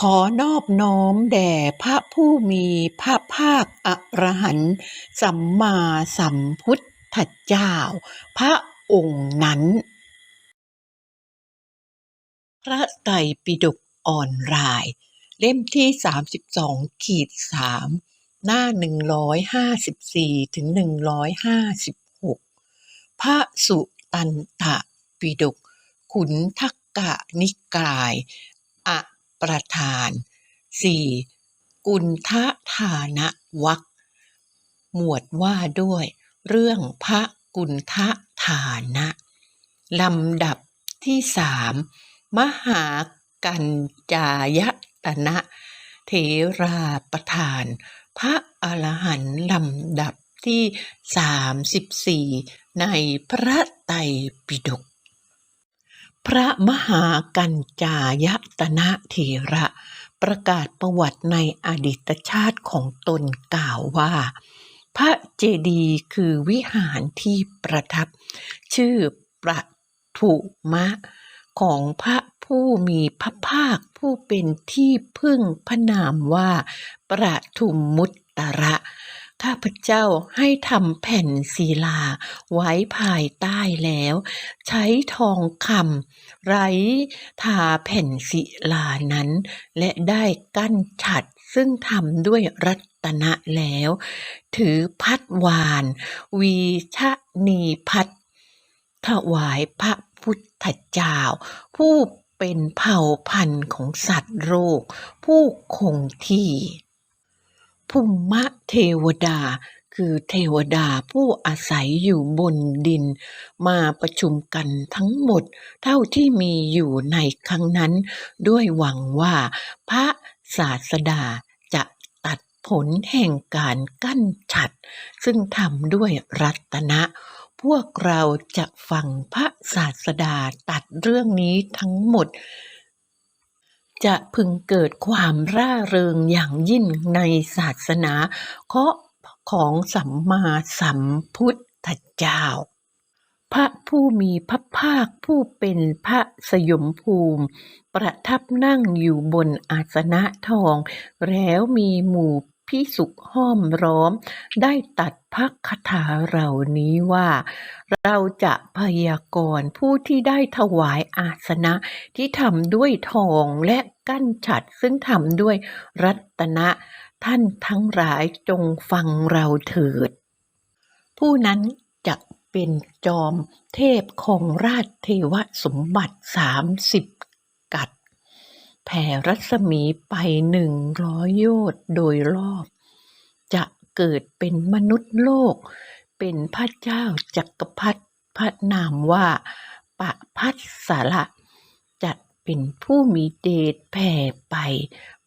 ขอนอบน้อมแด่พระผู้มีพระภาคอรหันต์สัมมาสัมพุทธเจ้า พระองค์นั้น พระไตรปิฎกออนไลน์เล่มที่ 32ขีด3หน้า 154ถึง156 พระสุตันตปิฎกขุนทักกะนิกาย อ ประธาน 4. กุณฑทานวรรคหมวดว่าด้วย เรื่องพระกุณฑทานะลำดับที่สามมหากัญจายตนะเถราประธาน พระอรหันต์ลำดับที่สามสิบสี่ในพระไตรปิฎก พระมหากัญจายตนะเถระ ประกาศประวัติในอดีตชาติของตนกล่าวว่า พระเจดีย์คือวิหารที่ประทับ ชื่อประถุมะ ของพระผู้มีพระภาคผู้เป็นที่พึ่งพระนามว่าประทุมมุตตระ ข้าพเจ้าให้ทำแผ่นศิลาไว้ภายใต้แล้ว ใช้ทองคำไร้ทาแผ่นศิลานั้น และได้กั้นฉัดซึ่งทำด้วยรัตนะแล้ว ถือพัดวาน วีชะนีพัดถวายพระพุทธเจ้า ผู้เป็นเผ่าพันธุ์ของสัตว์โลกผู้คงที่ ภูมะเทวดา คือเทวดาผู้อาศัยอยู่บนดิน มาประชุมกันทั้งหมด เท่าที่มีอยู่ในครั้งนั้น ด้วยหวังว่า พระศาสดาจะตัดผลแห่งการกั้นฉัด ซึ่งทำด้วยรัตนะพวกเราจะฟังพระศาสดาตัดเรื่องนี้ทั้งหมด จะพึงเกิดความร่าเริงอย่างยิ่งในศาสนาเคาะของสัมมาสัมพุทธเจ้า พระผู้มีพระภาคผู้เป็นพระสยมภูมิ ประทับนั่งอยู่บนอาสนะทอง แล้วมีหมู่ พิสุห้อมร้อม ได้ตัดพระคาถาเหล่านี้ว่า เราจะพยากรณ์ผู้ที่ได้ถวายอาสนะที่ทำด้วยทองและกั้นฉัดซึ่งทำด้วยรัตนะท่านทั้งหลายจงฟังเราเถิด ผู้นั้นจะเป็นจอมเทพของราชเทวสมบัติสามสิบกัด แผ่รัศมีไปหนึ่งร้อยโยชน์โดยรอบ จะเกิดเป็นมนุษย์โลก เป็นพระเจ้าจักรพรรดิพระนามว่าปะพัสสาระจะเป็นผู้มีเดชแผ่ไป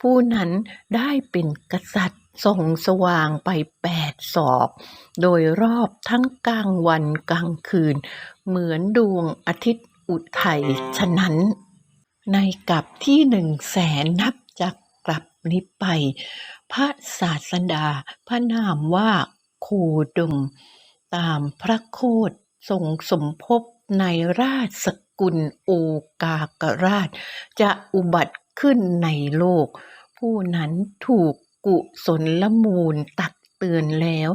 ผู้นั้นได้เป็นกษัตริย์ส่งสว่างไปแปดศอก โดยรอบทั้งกลางวันกลางคืน เหมือนดวงอาทิตย์อุทัยฉะนั้น ในกลับที่หนึ่งแสนนับจากกลับนี้ไป พระศาสดา พระนามว่าโคดม ตามพระโคดทรงสมภพในราชสกุลโอกากราช จะอุบัติขึ้นในโลก ผู้นั้นถูกกุศลละมูลตักเตือนแล้ว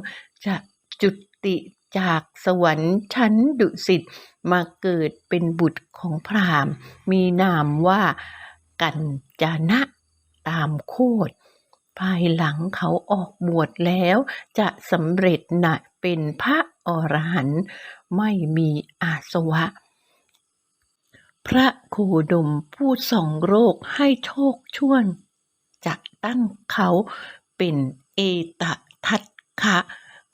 จะจุติ จากสวรรค์ชั้นดุสิตมาเกิดเป็นบุตรของพราหมณ์ มีนามว่ากัญจนะตามโคดภายหลังเขาออกบวชแล้วจะสำเร็จนะเป็นพระอรหันต์ไม่มีอาสวะ พระโคดมผู้ส่องโรคให้โชคช่วนจะตั้งเขาเป็นเอตทัตคะ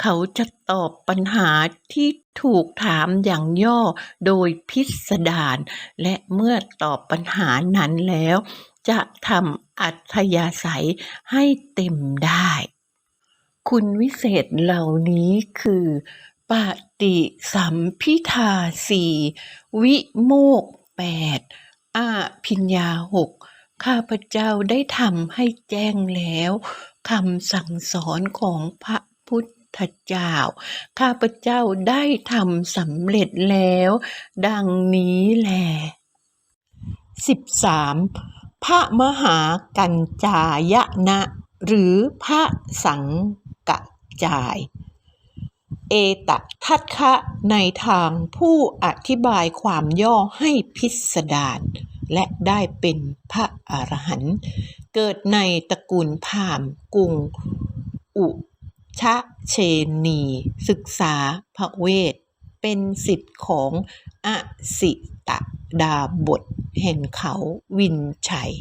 เขาจะตอบปัญหาที่ถูกถามอย่างย่อโดยพิสดารและเมื่อตอบปัญหานั้นแล้ว จะทำอัธยาศัยให้เต็มได้ คุณวิเศษเหล่านี้คือปฏิสัมพิทาสี่วิโมกแปดอาพิญญาหกข้าพเจ้าได้ทำให้แจ้งแล้วคำสั่งสอนของพระพุทธ เจ้า ข้าพเจ้าได้ทำสำเร็จแล้ว ดังนี้แหลสิบสามพระมหากัญจายนะ หรือพระสังกะจาย เอตทัคคะในทางผู้อธิบายความย่อให้พิสดารและได้เป็นพระอรหันต์เกิดในตระกูลพามกรุงอุ ชะเชนี ศึกษาพระเวท เป็นสิทธิ์ของอสิตดาบทแห่งเขาวินชัย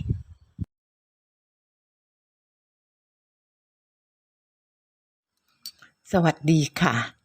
สวัสดีค่ะ